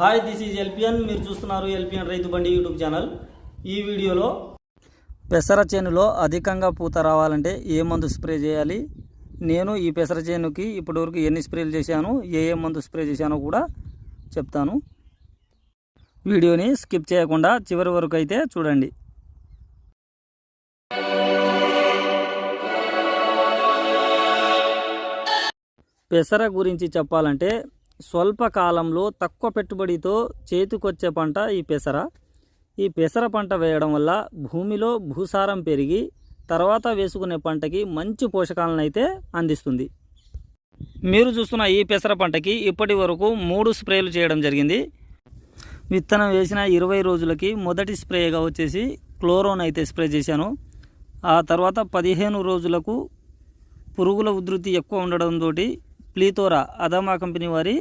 Hi this is LPN మీరు చూస్తున్నారు LPN రైతు బండి యూట్యూబ్ ఛానల్. ఈ వీడియోలో పెసర చేనులో అధికంగా పూత రావాలంటే ఏ మందు స్ప్రే చేయాలి? నేను ఈ పెసర చేనుకి ఇప్పటివరకు ఎన్ని స్ప్రేలు చేశాను? ఏ ఏ మందు స్ప్రే చేశానో కూడా చెప్తాను. వీడియోని స్కిప్ చేయకుండా చివరి వరకు అయితే చూడండి. పెసర గురించి చెప్పాలంటే స్వల్ప కాలంలో తక్కువ పెట్టుబడితో చేతికొచ్చే పంట ఈ పెసర. ఈ పెసర పంట వేయడం వల్ల భూమిలో భూసారం పెరిగి తర్వాత వేసుకునే పంటకి మంచి పోషకాలను అయితే అందిస్తుంది. మీరు చూస్తున్న ఈ పెసర పంటకి ఇప్పటి వరకు మూడు స్ప్రేలు చేయడం జరిగింది. విత్తనం వేసిన ఇరవై రోజులకి మొదటి స్ప్రేగా వచ్చేసి క్లోరోన్ అయితే స్ప్రే చేశాను. ఆ తర్వాత పదిహేను రోజులకు పురుగుల ఉధృతి ఎక్కువ ఉండడంతో ప్లీతోరా అదామా కంపెనీ వారి